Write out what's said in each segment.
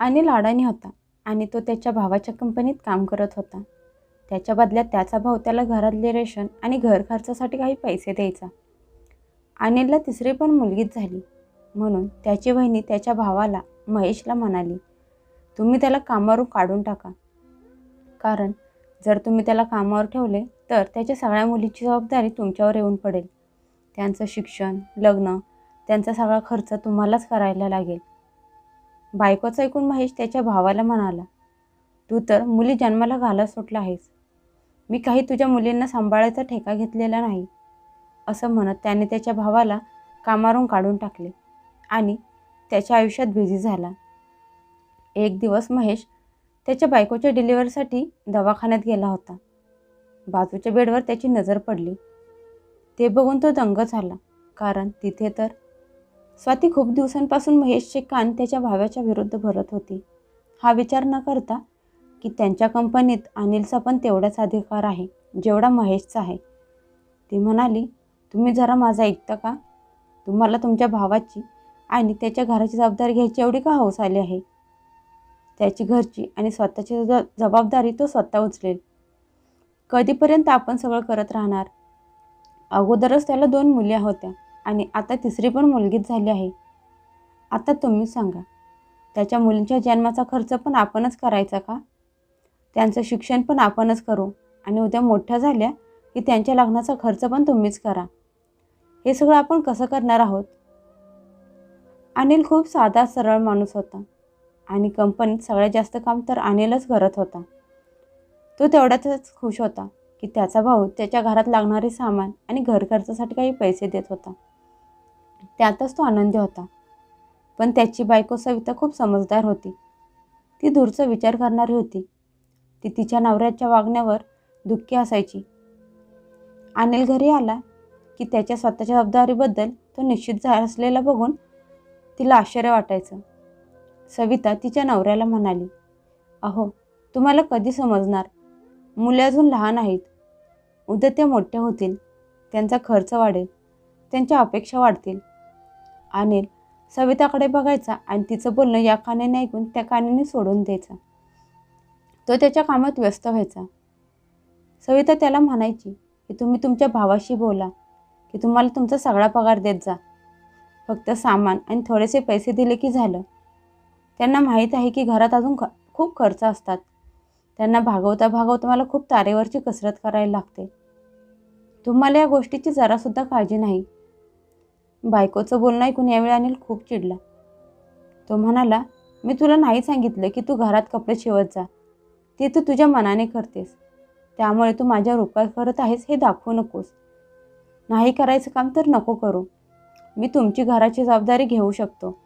अनिल अडाणी होता आणि तो त्याच्या भावाच्या कंपनीत काम करत होता. त्याच्या बदल्यात त्याचा भाऊ त्याला घरातले रेशन आणि घर खर्चासाठी काही पैसे द्यायचा. अनिलला तिसरी पण मुलगीच झाली. म्हणून त्याची बहिणी त्याच्या भावाला महेशला म्हणाली तुम्ही त्याला कामावरून काढून टाका. कारण जर तुम्ही त्याला कामावर ठेवले तर त्याच्या सगळ्या मुलीची जबाबदारी तुमच्यावर येऊन पडेल. त्यांचं शिक्षण लग्न त्यांचा सगळा खर्च तुम्हालाच करायला लागेल. बायकोचं ऐकून महेश त्याच्या भावाला म्हणाला तू तर मुली जन्माला घालत सुटला आहेस. मी काही तुझ्या मुलींना सांभाळायचा ठेका घेतलेला नाही असं म्हणत त्याने त्याच्या भावाला कामारून काढून टाकले आणि त्याच्या आयुष्यात बिझी झाला. एक दिवस महेश त्याच्या बायकोच्या डिलिव्हरीसाठी दवाखान्यात गेला होता. बाजूच्या बेडवर त्याची नजर पडली. ते बघून तो दंग झाला कारण तिथे तर स्वाती खूप दिवसांपासून महेशचे कान त्याच्या भावाच्या विरुद्ध भरत होती. हा विचार न करता की त्यांच्या कंपनीत अनिलचा पण तेवढाच अधिकार आहे जेवढा महेशचा आहे. ती म्हणाली तुम्ही जरा माझा ऐकता का? तुम्हाला तुमच्या भावाची आणि त्याच्या घराची जबाबदारी घ्यायची एवढी का हौस आली आहे? त्याची घरची आणि स्वतःची ज जबाबदारी तो स्वतः उचलेल. कधीपर्यंत आपण सगळं करत राहणार? अगोदरच त्याला दोन मुली होत्या. आणि आता तिसरी पण मुलगीच झाली आहे. आता तुम्हीच सांगा त्याच्या मुलींच्या जन्माचा खर्च पण आपणच करायचा का? त्यांचं शिक्षण पण आपणच करू आणि उद्या मोठ्या झाल्या की त्यांच्या लग्नाचा खर्च पण तुम्हीच करा. हे सगळं आपण कसं करणार आहोत? अनिल खूप साधा सरळ माणूस होता आणि कंपनीत सगळ्यात जास्त काम तर अनिलच करत होता. तो तेवढ्यातच खुश होता की त्याचा भाऊ त्याच्या घरात लागणारे सामान आणि घर खर्चासाठी काही पैसे देत होता. त्यातच तो आनंदी होता. पण त्याची बायको सविता खूप समजदार होती. ती दूरचा विचार करणारी होती. ती तिच्या नवऱ्याच्या वागण्यावर दुःखी असायची. अनिल घरी आला की त्याच्या स्वतःच्या जबाबदारीबद्दल तो निश्चित झाला असलेला बघून तिला आश्चर्य वाटायचं. सविता तिच्या नवऱ्याला म्हणाली अहो तुम्हाला कधी समजणार? मुले अजून लहान आहेत. उद्या ते मोठे होतील. त्यांचा खर्च वाढेल. त्यांच्या अपेक्षा वाढतील. अनिल सविताकडे बघायचा आणि तिचं बोलणं या कानाने ऐकून त्या कानाने सोडून द्यायचा. तो त्याच्या कामात व्यस्त व्हायचा. सविता त्याला म्हणायची की तुम्ही तुमच्या भावाशी बोला की तुम्हाला तुमचा सगळा पगार देत जा. फक्त सामान आणि थोडेसे पैसे दिले की झालं. त्यांना माहीत आहे की घरात अजून ख खूप खर्च असतात. त्यांना भागवता भागवता मला खूप तारेवरची कसरत करायला लागते. तुम्हाला या गोष्टीची जरासुद्धा काळजी नाही. बायकोचं बोलणं ऐकून यावेळी अनिल खूप चिडला. तो म्हणाला मी तुला नाही सांगितलं की तू घरात कपडे शिवत जा. ते तू तुझ्या मनाने करतेस. त्यामुळे तू माझ्यावर उपकार करत आहेस हे दाखवू नकोस. नाही करायचं काम तर नको करू. मी तुमची घराची जबाबदारी घेऊ शकतो.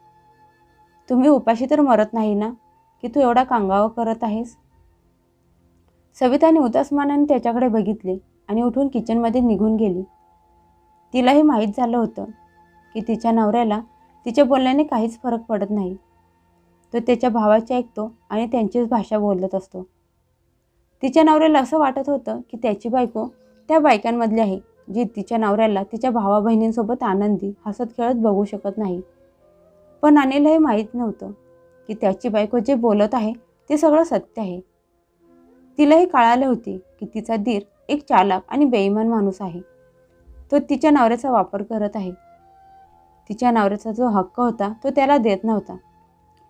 तुम्ही उपाशी तर मरत नाही ना? की तू एवढा कांगावा करत आहेस? सविताने उदासमनाने त्याच्याकडे बघितले आणि उठून किचनमध्ये निघून गेली. तिलाही माहीत झालं होतं की तिच्या नवऱ्याला तिच्या बोलण्याने काहीच फरक पडत नाही. तो त्याच्या भावाचे ऐकतो आणि त्यांचीच भाषा बोलत असतो. तिच्या नवऱ्याला असं वाटत होतं की त्याची बायको त्या बायकांमधली आहे जी तिच्या नवऱ्याला तिच्या भावा बहिणींसोबत आनंदी हसत खेळत बघू शकत नाही. पण अनिल हे माहीत नव्हतं की त्याची बायको जे बोलत आहे ते सगळं सत्य आहे. तिलाही कळाले होते की तिचा धीर एक चालाक आणि बेईमान माणूस आहे. तो तिच्या नवऱ्याचा वापर करत आहे. तिच्या नवऱ्याचा जो हक्क होता तो त्याला देत नव्हता.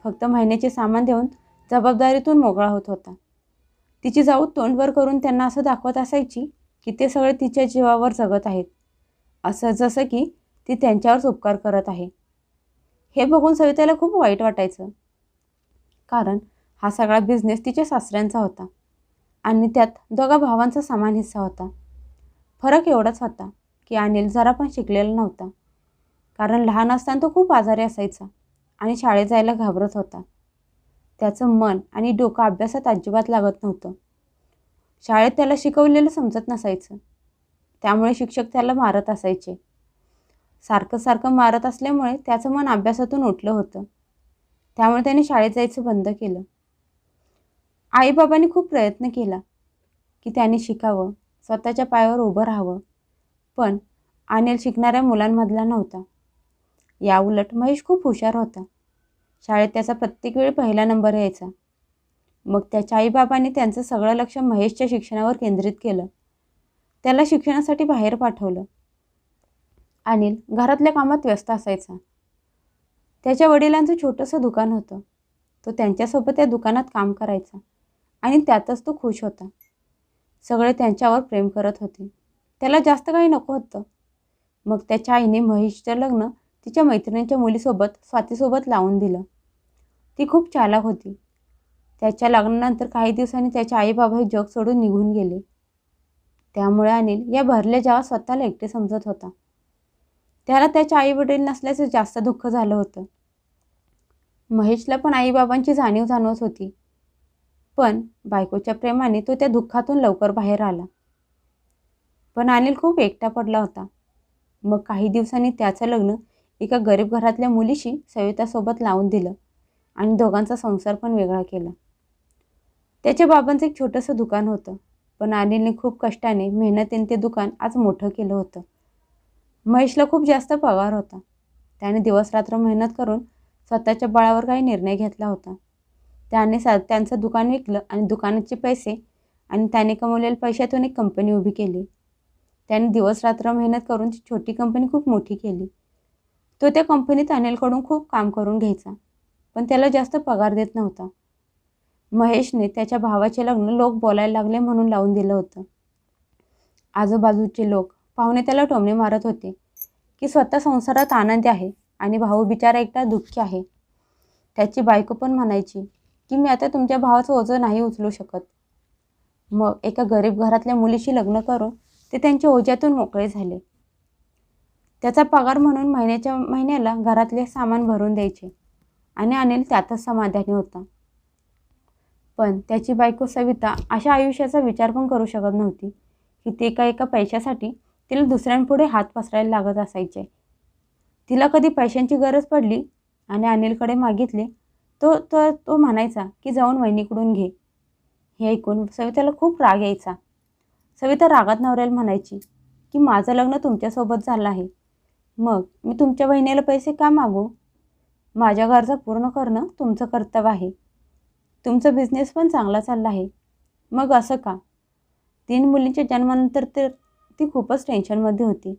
फक्त महिन्याचे सामान देऊन जबाबदारीतून मोकळा होत होता. तिची जाऊ तोंडवर करून त्यांना असं दाखवत असायची की ते सगळे तिच्या जीवावर जगत आहेत. असं जसं की ती त्यांच्यावरच उपकार करत आहे. हे बघून सविताला खूप वाईट वाटायचं. कारण हा सगळा बिझनेस तिच्या सासऱ्यांचा होता आणि त्यात दोघा भावांचा समान हिस्सा होता. फरक एवढाच होता की अनिल जरा पण शिकलेला नव्हता. कारण लहान असताना तो खूप आजारी असायचा आणि शाळेत जायला घाबरत होता. त्याचं मन आणि डोकं अभ्यासात अजिबात लागत नव्हतं. शाळेत त्याला शिकवलेलं समजत नसायचं. त्यामुळे शिक्षक त्याला मारत असायचे. सारखं सारखं मारत असल्यामुळे त्याचं मन अभ्यासातून उठलं होतं. त्यामुळे त्याने शाळेत जायचं बंद केलं. आईबाबांनी खूप प्रयत्न केला की त्याने शिकावं स्वतःच्या पायावर उभं राहावं. पण अनिल शिकणाऱ्या मुलांमधला नव्हता. याउलट महेश खूप हुशार होता. शाळेत त्याचा प्रत्येक वेळी पहिला नंबर यायचा. मग त्याच्या आईबाबांनी त्यांचं सगळं लक्ष महेशच्या शिक्षणावर केंद्रित केलं. त्याला शिक्षणासाठी बाहेर पाठवलं. अनिल घरातल्या कामात व्यस्त असायचा. त्याच्या वडिलांचं छोटंसं दुकान होतं. तो त्यांच्यासोबत त्या दुकानात काम करायचा आणि त्यातच तो खुश होता. सगळे त्यांच्यावर प्रेम करत होते. त्याला जास्त काही नको होतं. मग त्याच्या आईने महेशचं लग्न तिच्या मैत्रिणीच्या मुलीसोबत स्वातीसोबत लावून दिलं. ती खूप चालाक होती. त्याच्या लग्नानंतर काही दिवसांनी त्याचे आईबाबा हे जग सोडून निघून गेले. त्यामुळे अनिल या भरल्या जावा स्वतःला एकटे समजत होता. त्याला त्याच्या आईवडील नसल्याचं जास्त दुःख झालं होतं. महेशला पण आईबाबांची जाणीव जाणवत होती. पण बायकोच्या प्रेमाने तो त्या दुःखातून लवकर बाहेर आला. पण अनिल खूप एकटा पडला होता. मग काही दिवसांनी त्याचं लग्न एका गरीब घरातल्या मुलीशी सवितासोबत लावून दिलं आणि दोघांचा संसार पण वेगळा केला. त्याच्या बाबांचं एक छोटंसं दुकान होतं पण अनिलने खूप कष्टाने मेहनतीने ते दुकान आज मोठं केलं होतं. महेशला खूप जास्त पगार होता. त्याने दिवसरात्र मेहनत करून स्वतःच्या बळावर काही निर्णय घेतला होता. त्याने सा त्यांचं दुकान विकलं आणि दुकानाचे पैसे आणि त्याने कमवलेल्या पैशातून एक कंपनी उभी केली. त्याने दिवसरात्र मेहनत करून ती छोटी कंपनी खूप मोठी केली. तो त्या कंपनीत अनिलकडून खूप काम करून घ्यायचा. पण त्याला जास्त पगार देत नव्हता. महेशने त्याच्या भावाचे लग्न लोक बोलायला लागले म्हणून लावून दिलं होतं. आजूबाजूचे लोक पाहुणे त्याला टोमणे मारत होते की स्वतः संसारात आनंदी आहे आणि भाऊ बिचारा एकटा दुःखी आहे. त्याची बायको पण म्हणायची की मी आता तुमच्या भावाचं ओझं नाही उचलू शकत. मग एका गरीब घरातल्या मुलीशी लग्न करून ते त्यांच्या ओझ्यातून मोकळे झाले. त्याचा पगार म्हणून महिन्याच्या महिन्याला घरातले सामान भरून द्यायचे. आणि अनिल त्यातच समाधानी होता. पण त्याची बायको सविता अशा आयुष्याचा विचार पण करू शकत नव्हती की ते एका एका पैशासाठी तिला दुसऱ्यांपुढे हात पसरायला लागत असायचे. तिला कधी पैशांची गरज पडली आणि अनिलकडे मागितले तो तो तो म्हणायचा की जाऊन वहिनीकडून घे. हे ऐकून सविताला खूप राग यायचा. सविता रागात नवऱ्याला म्हणायची की माझं लग्न तुमच्यासोबत झालं आहे. मग मी तुमच्या बहिणीला पैसे का मागू? माझ्या गरजा पूर्ण करणं तुमचं कर्तव्य आहे. तुमचा बिझनेस पण चांगला चालला आहे. मग असं का? तीन मुलींच्या जन्मानंतर तर ती खूपच टेन्शनमध्ये होती.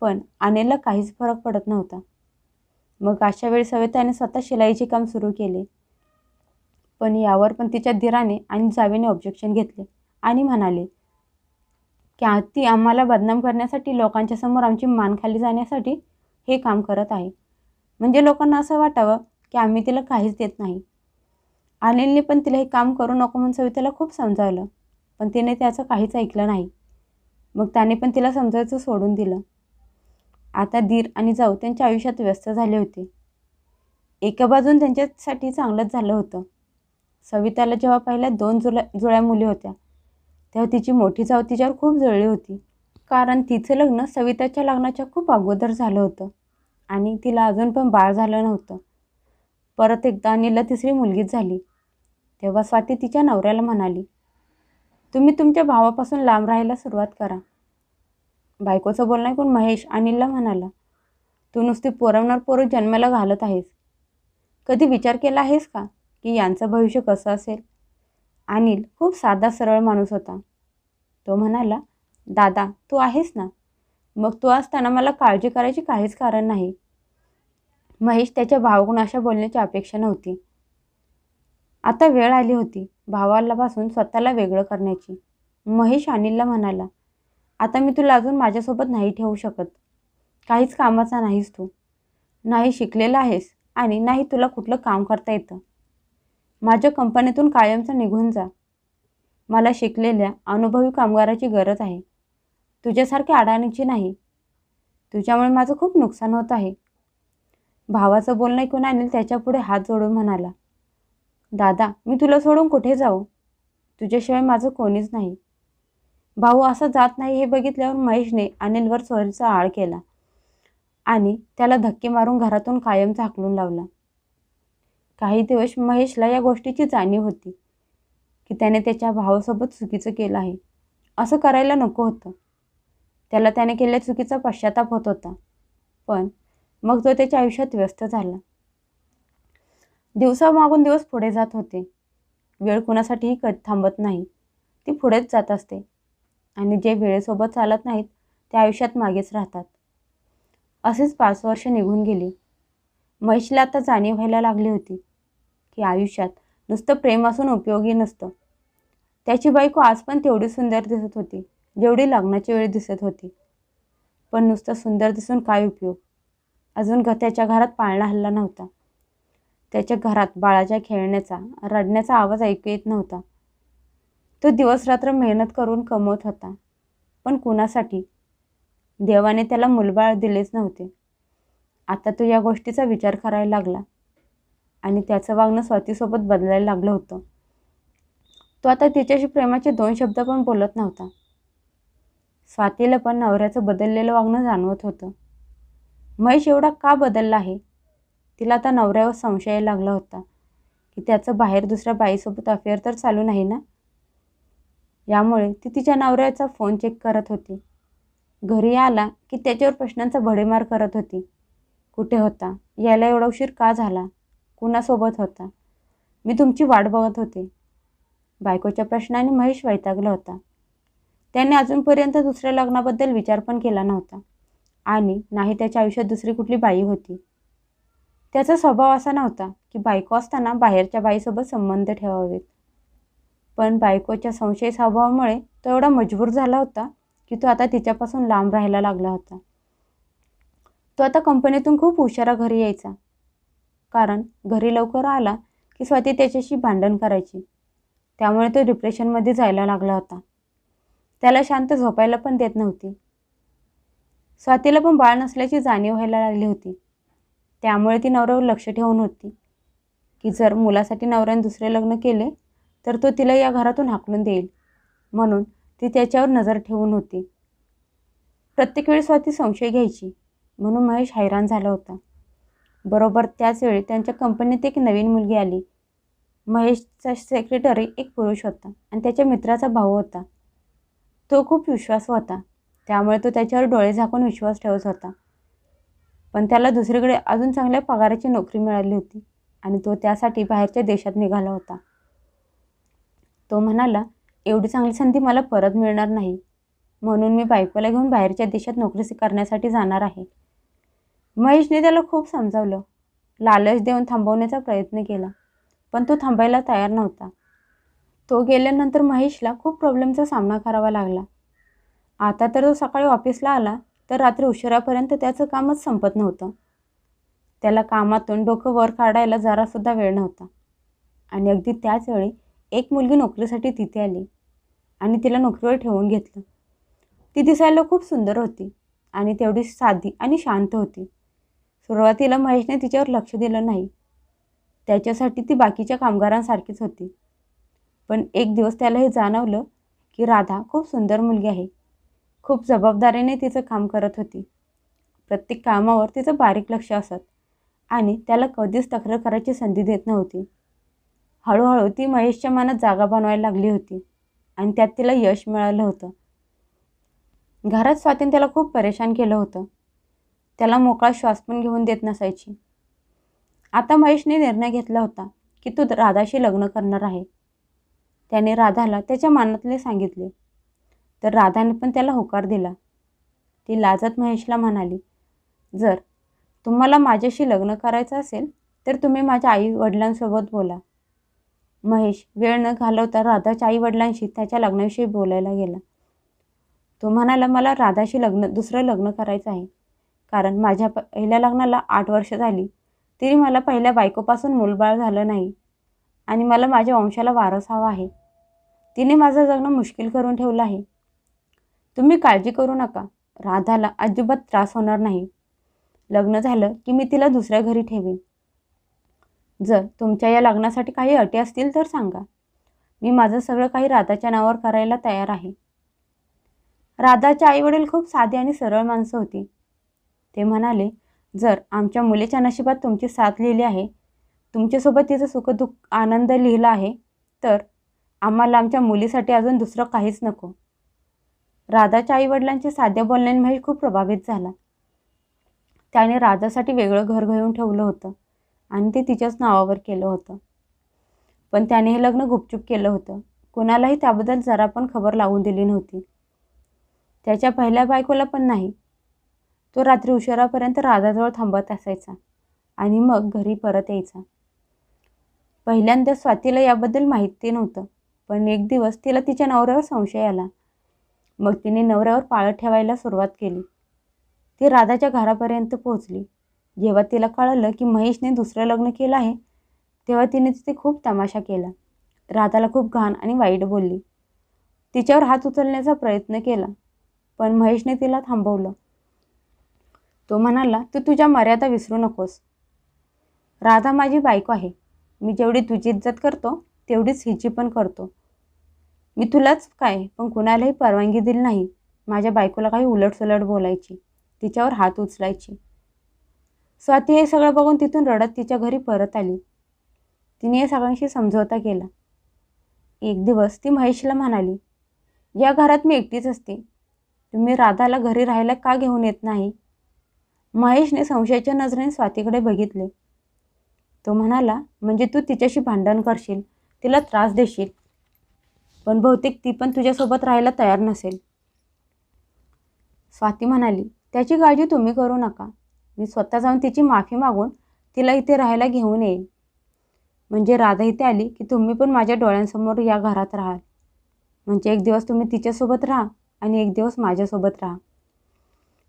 पण आनेला काहीच फरक पडत नव्हता. मग अशा वेळी सविताने स्वतः शिलाईचे काम सुरू केले. पण यावर पण तिच्या धीराने आणि जावेने ऑब्जेक्शन घेतले आणि म्हणाले की ती आम्हाला बदनाम करण्यासाठी लोकांच्या समोर आमची मान खाली जाण्यासाठी हे काम करत आहे. म्हणजे लोकांना असं वाटावं की आम्ही तिला काहीच देत नाही. अनिलने पण तिला हे काम करू नको म्हणून सविताला खूप समजावलं पण तिने त्याचं काहीच ऐकलं नाही. मग त्याने पण तिला समजायचं सोडून दिलं. आता दीर आणि जाऊ त्यांच्या आयुष्यात व्यस्त झाले होते. एका बाजून त्यांच्यासाठी चांगलंच झालं होतं. सविताला जेव्हा पहिल्या दोन जुळ्या जुळ्या मुली होत्या तेव्हा तिची मोठी जाव तिच्यावर खूप जळली होती. कारण तिचं लग्न सविताच्या लग्नाच्या खूप अगोदर झालं होतं. आणि तिला अजून पण बाळ झालं नव्हतं. परत एकदा अनिलला तिसरी मुलगीच झाली. तेव्हा स्वाती तिच्या नवऱ्याला म्हणाली तुम्ही तुमच्या भावापासून लांब राहायला सुरुवात करा. बायकोचं बोलणं ऐकून महेश अनिलला म्हणाला तू नुसती पोरवणार पोरं जन्माला घालत आहेस. कधी विचार केला आहेस का की यांचं भविष्य कसं असेल? अनिल खूप साधा सरळ माणूस होता. तो म्हणाला दादा तू आहेस ना? मग तू असताना मला काळजी करायची काहीच कारण नाही. महेश त्याच्या भावाकडून अशा बोलण्याची अपेक्षा नव्हती. आता वेळ आली होती भावालापासून स्वतःला वेगळं करण्याची. महेश अनिलला म्हणाला आता मी तुला अजून माझ्यासोबत नाही ठेवू शकत. काहीच कामाचा नाहीस तू. नाही शिकलेला आहेस आणि नाही तुला कुठलं काम करता येतं. माझ्या कंपनीतून कायमचं निघून जा. मला शिकलेल्या अनुभवी कामगाराची गरज आहे. तुझ्यासारख्या अडाणीची नाही. तुझ्यामुळे माझं खूप नुकसान होत आहे. भावाचं बोलणं ऐकून अनिल त्याच्यापुढे हात जोडून म्हणाला दादा मी तुला सोडून कुठे जाऊ? तुझ्याशिवाय माझं कोणीच नाही. भाऊ असं जात नाही हे बघितल्यावर महेशने अनिलवर चोरीचा आळ केला आणि त्याला धक्के मारून घरातून कायम झाकलून लावला. काही दिवस महेशला या गोष्टीची जाणीव होती. की त्याने त्याच्या भावासोबत चुकीचं केलं आहे. असं करायला नको होतं. त्याला त्याने केलेल्या चुकीचा पश्चाताप होत होता. पण मग तो त्याच्या आयुष्यात व्यस्त झाला. दिवसामागून दिवस पुढे जात होते. वेळ कुणासाठीही कधी थांबत नाही. ती पुढेच जात असते. आणि जे वेळेसोबत चालत नाहीत ते आयुष्यात मागेच राहतात. असेच पाच वर्ष निघून गेली. महेशला आता जाणीव व्हायला लागली होती की आयुष्यात नुसतं प्रेम असून उपयोगी नसतं. त्याची बायको आज पण तेवढी सुंदर दिसत होती जेवढी लग्नाची वेळ दिसत होती. पण नुसतं सुंदर दिसून काय उपयोग? अजून ग त्याच्या घरात पाळणा हल्ला नव्हता. त्याच्या घरात बाळाच्या खेळण्याचा रडण्याचा आवाज ऐकू येत नव्हता. तो दिवस रात्र मेहनत करून कमवत होता. पण कुणासाठी? देवाने त्याला मुलबाळ दिलेच नव्हते. आता तो या गोष्टीचा विचार करायला लागला. आणि त्याचं वागणं स्वातीसोबत बदलायला लागलं होतं. तो आता तिच्याशी प्रेमाचे दोन शब्द पण बोलत नव्हता. स्वातीला पण नवऱ्याचं बदललेलं वागणं जाणवत होतं. महेश एवढा का बदलला आहे? तिला आता नवऱ्यावर संशय लागला होता की त्याचं बाहेर दुसऱ्या बाईसोबत अफेअर तर चालू नाही ना? यामुळे ती तिच्या नवऱ्याचा फोन चेक करत होती. घरी आला की त्याच्यावर प्रश्नांचा भडेमार करत होती. कुठे होता? यायला एवढा उशीर का झाला? कुणासोबत होता? मी तुमची वाट बघत होते. बायकोच्या प्रश्नाने महेश वैतागला होता. त्याने अजूनपर्यंत दुसऱ्या लग्नाबद्दल विचार पण केला नव्हता. आणि नाही त्याच्या आयुष्यात दुसरी कुठली बाई होती? त्याचा स्वभाव असा नव्हता की बायको असताना बाहेरच्या बाईसोबत संबंध ठेवावेत. पण बायकोच्या संशय स्वभावामुळे तो एवढा मजबूर झाला होता की तो आता तिच्यापासून लांब राहायला लागला होता. तो आता कंपनीतून खूप उशिरा घरी यायचा. कारण घरी लवकर आला की स्वाती त्याच्याशी भांडण करायची. त्यामुळे तो डिप्रेशनमध्ये जायला लागला होता. त्याला शांत झोपायला पण देत नव्हती. स्वातीला पण बाळ नसल्याची जाणीव व्हायला लागली होती. त्यामुळे ती नवऱ्यावर लक्ष ठेवून होती. की जर मुलासाठी नवऱ्याने दुसरे लग्न केले तर तो तिला या घरातून हाकलून देईल. म्हणून ती त्याच्यावर नजर ठेवून होती. प्रत्येक वेळी स्वाती संशय घ्यायची. म्हणून महेश हैराण झाला होता. बरोबर त्याच वेळी त्यांच्या कंपनीत एक नवीन मुलगी आली. महेशचा सेक्रेटरी एक पुरुष होता आणि त्याच्या मित्राचा भाऊ होता. तो खूप विश्वास होता. त्यामुळे तो त्याच्यावर डोळे झाकून विश्वास ठेवत होता. पण त्याला दुसरीकडे अजून चांगल्या पगाराची नोकरी मिळाली होती आणि तो त्यासाठी बाहेरच्या देशात निघाला होता. तो म्हणाला एवढी चांगली संधी मला परत मिळणार नाही. म्हणून मी बायकोला घेऊन बाहेरच्या देशात नोकरी करण्यासाठी जाणार आहे. महेशने त्याला खूप समजावलं. लालच देऊन थांबवण्याचा प्रयत्न केला पण तो थांबायला तयार नव्हता. तो गेल्यानंतर महेशला खूप प्रॉब्लेमचा सामना करावा लागला. आता तर तो सकाळी ऑफिसला आला तर रात्री उशिरापर्यंत त्याचं कामच संपत नव्हतं. त्याला कामातून डोकं वर काढायला जरासुद्धा वेळ नव्हता. आणि अगदी त्याच वेळी एक मुलगी नोकरीसाठी तिथे आली आणि तिला नोकरीवर ठेवून घेतलं. ती दिसायला खूप सुंदर होती आणि तेवढी साधी आणि शांत होती. सुरुवातीला महेशने तिच्यावर लक्ष दिलं नाही. त्याच्यासाठी ती बाकीच्या कामगारांसारखीच होती. पण एक दिवस त्याला हे जाणवलं की राधा खूप सुंदर मुलगी आहे. खूप जबाबदारीने तिचं काम करत होती. प्रत्येक कामावर तिचं बारीक लक्ष असत आणि त्याला कधीच तक्रार करायची संधी देत नव्हती. हळूहळू ती महेशच्या मनात जागा बनवायला लागली होती आणि त्यात तिला यश मिळालं होतं. घरात स्वातंत्र्याला त्याला खूप परेशान केलं होतं. त्याला मोकळा श्वास पण घेऊन देत नसायची. आता महेशने निर्णय घेतला होता की तू राधाशी लग्न करणार आहे. त्याने राधाला त्याच्या मनातले सांगितले. तर राधाने पण त्याला होकार दिला. ती लाजत महेशला म्हणाली जर तुम्हाला माझ्याशी लग्न करायचं असेल तर तुम्ही माझ्या आई वडिलांसोबत बोला. महेश वेळ न घालवता राधाच्या आई वडिलांशी त्याच्या लग्नाविषयी बोलायला गेला. तो म्हणाला मला राधाशी लग्न दुसरं लग्न करायचं आहे. कारण माझ्या पहिल्या लग्नाला आठ वर्ष झाली. तरी मला पहिल्या बायकोपासून मूलबाळ झालं नाही. आणि मला माझ्या वंशाला वारस हवा आहे. तिने माझं जगणं मुश्किल करून ठेवलं आहे. तुम्ही काळजी करू नका. राधाला अजिबात त्रास होणार नाही. लग्न झालं की मी तिला दुसऱ्या घरी ठेवीन. जर तुमच्या या लग्नासाठी काही अटी असतील तर सांगा. मी माझं सगळं काही राधाच्या नावावर करायला तयार आहे. राधाचे आईवडील खूप साधी आणि सरळ माणसं होती. ते म्हणाले जर आमच्या मुलीच्या नशिबात तुमची साथ लिहिली आहे तुमच्यासोबत तिचं सुखदुःख आनंद लिहिला आहे तर आम्हाला आमच्या मुलीसाठी अजून दुसरं काहीच नको. राधाच्या आईवडिलांचे साध्या बोलण्याने महेश खूप प्रभावित झाला. त्याने राधासाठी वेगळं घर घेऊन ठेवलं होतं आणि ते तिच्याच नावावर केलं होतं. पण त्याने हे लग्न गुपचूप केलं होतं. कुणालाही त्याबद्दल जरा पण खबर लावून दिली नव्हती. त्याच्या पहिल्या बायकोला पण नाही तो रात्री उशिरापर्यंत राधाजवळ थांबत असायचा आणि मग घरी परत यायचा. पहिल्यांदा स्वातीला याबद्दल माहिती नव्हतं पण एक दिवस तिला तिच्या नवऱ्यावर संशय आला. मग तिने नवऱ्यावर पाळत ठेवायला सुरुवात केली. ती राधाच्या घरापर्यंत पोहोचली. जेव्हा तिला कळलं की महेशने दुसरं लग्न केलं आहे तेव्हा तिने तिथे खूप तमाशा केला. राधाला खूप घाण आणि वाईट बोलली. तिच्यावर हात उचलण्याचा प्रयत्न केला पण महेशने तिला थांबवलं. तो म्हणाला तू तुझ्या मर्यादा विसरू नकोस. राधा माझी बायको आहे. मी जेवढी तुझी इज्जत करतो तेवढीच हिची पण करतो. मी तुलाच काय पण कुणालाही परवानगी दिली नाही. माझ्या बायकोला काही उलटसुलट बोलायची तिच्यावर हात उचलायची. स्वाती हे सगळं बघून तिथून रडत तिच्या घरी परत आली. तिने या सगळ्यांशी समझोता केला. एक दिवस ती महेशला म्हणाली या घरात मी एकटीच असते. तुम्ही राधाला घरी राहायला का घेऊन येत नाही? महेशने संशयाच्या नजरेने स्वातीकडे बघितले. तो म्हणाला म्हणजे तू तिच्याशी भांडण करशील तिला त्रास देशील. पण बहुतेक ती पण तुझ्यासोबत राहायला तयार नसेल. स्वाती म्हणाली त्याची काळजी तुम्ही करू नका. मी स्वतः जाऊन तिची माफी मागून तिला इथे राहायला घेऊन येईन. म्हणजे राधा इथे आली की तुम्ही पण माझ्या डोळ्यांसमोर या घरात राहाल. म्हणजे एक दिवस तुम्ही तिच्यासोबत राहा आणि एक दिवस माझ्यासोबत राहा.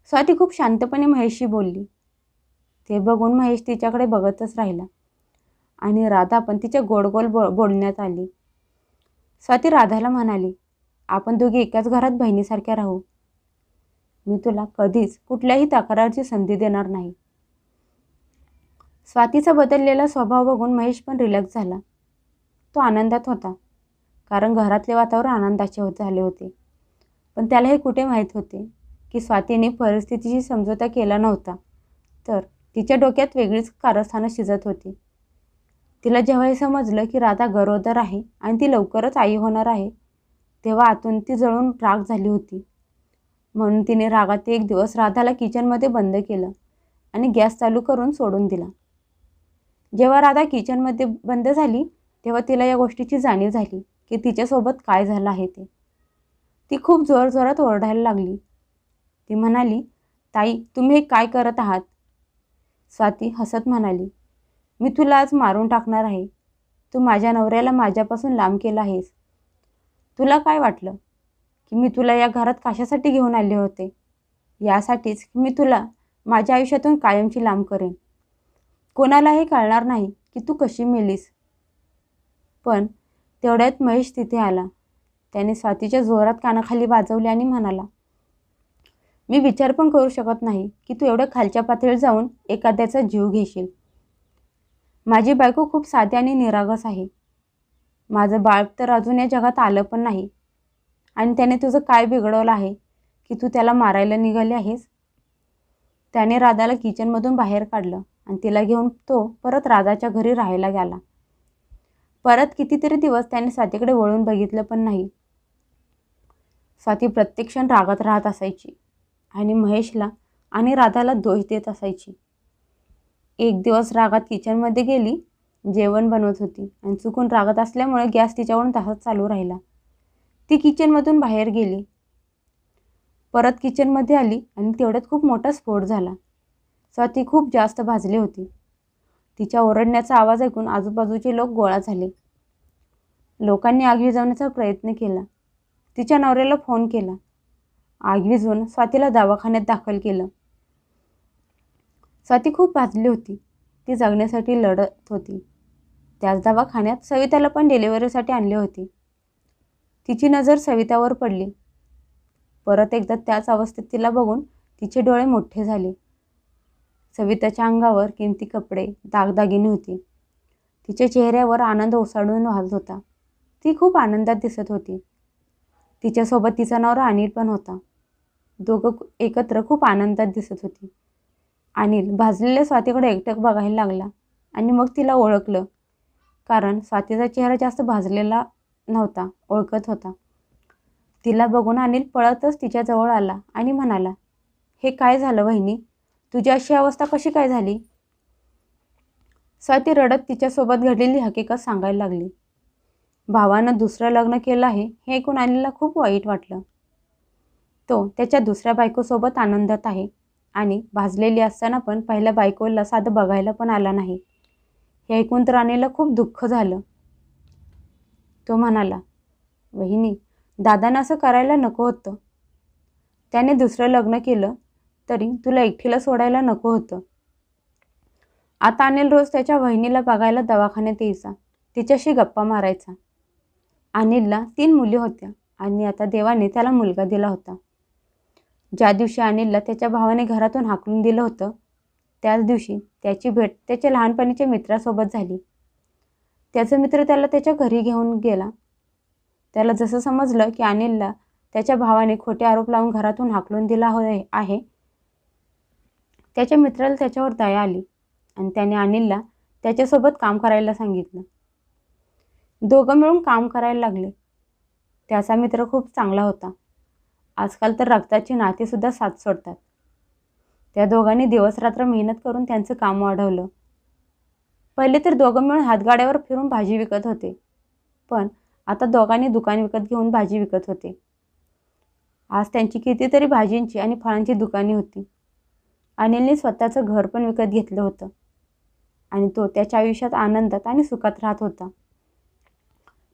स्वाती खूप शांतपणे महेशशी बोलली. ते बघून महेश तिच्याकडे बघतच राहिला. आणि राधा पण तिच्या गोड गोल बो बोलण्यात आली. स्वाती राधाला म्हणाली आपण दोघी एकाच घरात बहिणीसारख्या राहू. मी तुला कधीच कुठल्याही तक्रारची संधी देणार नाही. स्वातीचा बदललेला स्वभाव बघून महेश पण रिलॅक्स झाला. तो आनंदात होता कारण घरातले वातावरण आनंदाचे होत झाले होते. पण त्याला हे कुठे माहीत होते. की स्वातीने परिस्थितीशी समझोता केला नव्हता. तर तिच्या डोक्यात वेगळीच कारस्थानं शिजत होती. तिला जेव्हा हे समजलं की राधा गरोदर आहे आणि ती लवकरच आई होणार आहे तेव्हा आतून ती जळून राग झाली होती. म्हणून तिने रागात एक दिवस राधाला किचनमध्ये बंद केलं आणि गॅस चालू करून सोडून दिला. जेव्हा राधा किचनमध्ये बंद झाली तेव्हा तिला या गोष्टीची जाणीव झाली की तिच्यासोबत काय झालं आहे ते. ती खूप जोरजोरात ओरडायला लागली. ती म्हणाली ताई तुम्ही काय करत आहात? स्वाती हसत म्हणाली मी तुला आज मारून टाकणार आहे. तू माझ्या नवऱ्याला माझ्यापासून लांब केला आहेस. तुला काय वाटलं की मी तुला या घरात कशासाठी घेऊन आले होते? यासाठीच की मी तुला माझ्या आयुष्यातून कायमची लांब करेन. कोणालाही कळणार नाही की तू कशी मेलीस. पण तेवढ्यात महेश तिथे आला. त्याने स्वातीच्या जोरात कानाखाली वाजवले आणि म्हणाला मी विचार पण करू शकत नाही की तू एवढ्या खालच्या पातळीवर जाऊन एखाद्याचा जीव घेशील. माझी बायको खूप साधी आणि निरागस आहे. माझं बाळ तर अजून या जगात आलं पण नाही. आणि त्याने तुझं काय बिघडवलं आहे की तू त्याला मारायला निघाली आहेस? त्याने राधाला किचनमधून बाहेर काढलं आणि तिला घेऊन तो परत राधाच्या घरी राहायला गेला. परत कितीतरी दिवस त्याने स्वातीकडे वळून बघितलं पण नाही. स्वाती प्रत्येक क्षण रागात राहत असायची. आणि महेशला आणि राधाला दोष देत असायची. एक दिवस रागात किचनमध्ये गेली जेवण बनवत होती आणि चुकून रागत असल्यामुळे गॅस तिच्यावरून तसाच चालू राहिला. ती किचनमधून बाहेर गेली. परत किचनमध्ये आली आणि तेवढ्यात खूप मोठा स्फोट झाला. स्वाती खूप जास्त भाजली होती. तिच्या ओरडण्याचा आवाज ऐकून आजूबाजूचे लोक गोळा झाले. लोकांनी आग विझवण्याचा प्रयत्न केला. तिच्या नवऱ्याला फोन केला. आग विझवून स्वातीला दवाखान्यात दाखल केलं. स्वाती खूप भाजली होती. ती जगण्यासाठी लढत होती. त्याच दवाखान्यात सविताला पण डिलिव्हरीसाठी आणली होती. तिची नजर सवितावर पडली. परत एकदा त्याच अवस्थेत तिला बघून तिचे डोळे मोठे झाले. सविताच्या अंगावर किमती कपडे दागदागिने होती. तिच्या चेहऱ्यावर आनंद ओसाडून वाहत होता. ती खूप आनंदात दिसत होती. तिच्यासोबत तिचा नवरा अनिल पण होता. दोघं एकत्र खूप आनंदात दिसत होती. अनिल भाजलेल्या स्वातीकडे एकटक बघायला लागला आणि मग तिला ओळखलं. कारण स्वातीचा चेहरा जास्त भाजलेला नव्हता ओळखत होता. तिला बघून अनिल पळतच तिच्याजवळ आला आणि म्हणाला हे काय झालं वहिनी? तुझी अशी अवस्था कशी काय झाली? स्वाती रडत तिच्यासोबत घडलेली हकीकत सांगायला लागली. भावानं दुसरं लग्न केलं आहे हे ऐकून अनिलला खूप वाईट वाटलं. तो त्याच्या दुसऱ्या बायकोसोबत आनंदात आहे आणि भाजलेली असताना पण पहिल्या बायकोला साधं बघायला पण आला नाही. हे ऐकून तर अनिलला खूप दुःख झालं. तो म्हणाला वहिनी दादानं असं करायला नको होतं. त्याने दुसरं लग्न केलं तरी तुला एकटीला सोडायला नको होतं. आता अनिल रोज त्याच्या बहिणीला बघायला दवाखान्यात यायचा. तिच्याशी गप्पा मारायचा. अनिलला तीन मुली होत्या आणि आता देवाने त्याला मुलगा दिला होता. ज्या दिवशी अनिलला त्याच्या भावाने घरातून हाकलून दिलं होतं त्याच दिवशी त्याची भेट त्याच्या लहानपणीच्या मित्रासोबत झाली. त्याचा मित्र त्याला त्याच्या घरी घेऊन गेला. त्याला जसं समजलं की अनिलला त्याच्या भावाने खोटे आरोप लावून घरातून हाकलून दिला होय आहे त्याच्या मित्राला त्याच्यावर दया आली आणि त्याने अनिलला त्याच्यासोबत काम करायला सांगितलं. दोघं मिळून काम करायला लागले. त्याचा मित्र खूप चांगला होता. आजकाल तर रक्ताची नातीसुद्धा साथ सोडतात. त्या दोघांनी दिवसरात्र मेहनत करून त्यांचं काम वाढवलं. पहिले तर दोघं मिळून हातगाड्यावर फिरून भाजी विकत होते. पण आता दोघांनी दुकान विकत घेऊन भाजी विकत होते. आज त्यांची कितीतरी भाजींची आणि फळांची दुकाने होती. अनिलने स्वतःचं घर पण विकत घेतलं होतं. आणि तो त्याच्या आयुष्यात आनंदात आणि सुखात राहत होता.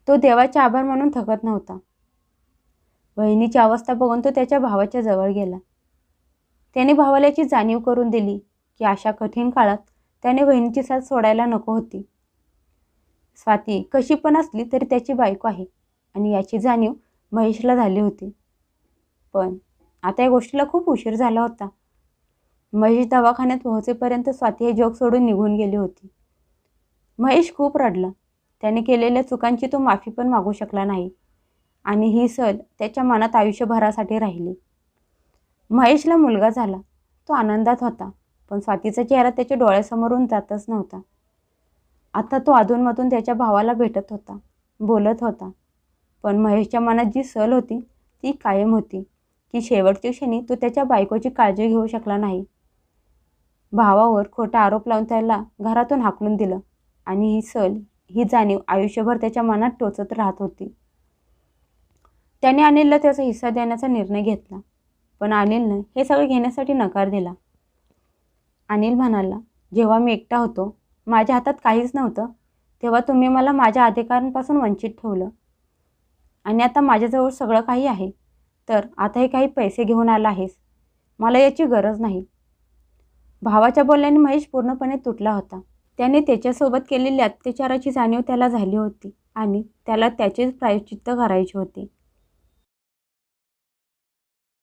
तो देवाचे आभार म्हणून थकत नव्हता. बहिणीची अवस्था बघून तो त्याच्या भावाच्या जवळ गेला. त्याने भावाला याची जाणीव करून दिली की अशा कठीण काळात त्याने बहिणीची साथ सोडायला नको होती. स्वाती कशी पण असली तरी त्याची बायको आहे आणि याची जाणीव महेशला झाली होती. पण आता या गोष्टीला खूप उशीर झाला होता. महेश दवाखान्यात पोहोचेपर्यंत स्वाती हे जग सोडून निघून गेली होती. महेश खूप रडला. त्याने केलेल्या चुकांची तो माफी पण मागू शकला नाही. आणि ही सल त्याच्या मनात आयुष्यभरासाठी राहिली. महेशला मुलगा झाला. तो आनंदात होता पण स्वातीचा चेहरा त्याच्या डोळ्यासमोरून जातच नव्हता. आता तो अधूनमधून त्याच्या भावाला भेटत होता बोलत होता. पण महेशच्या मनात जी सल होती ती कायम होती की शेवटच्या क्षणी तो त्याच्या बायकोची काळजी घेऊ शकला नाही. भावावर खोटा आरोप लावून त्याला घरातून हाकलून दिलं आणि ही सल ही जाणीव आयुष्यभर त्याच्या मनात टोचत राहत होती. त्याने अनिलला त्याचा हिस्सा देण्याचा निर्णय घेतला पण अनिलनं हे सगळं घेण्यासाठी नकार दिला. अनिल म्हणाला जेव्हा मी एकटा होतो माझ्या हातात काहीच नव्हतं तेव्हा तुम्ही मला माझ्या अधिकारांपासून वंचित ठेवलं. आणि आता माझ्याजवळ सगळं काही आहे तर आता हे काही पैसे घेऊन आला आहेस. मला याची गरज नाही. भावाच्या बोलण्याने महेश पूर्णपणे तुटला होता. त्याने त्याच्यासोबत केलेल्या अत्याचाराची जाणीव त्याला झाली होती आणि त्याला त्याचेच प्रायश्चित्त करायचे होते.